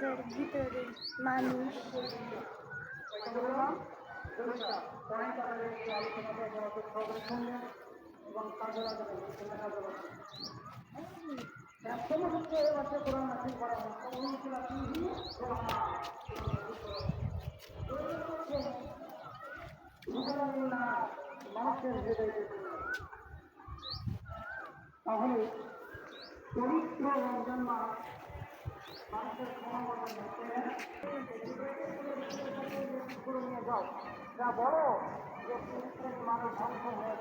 আমাদের ভিতরে মানুষ হয় তাহলে চরিত্র রমজান মাস যা বড় যে মানুষ ধ্বংস হয়ে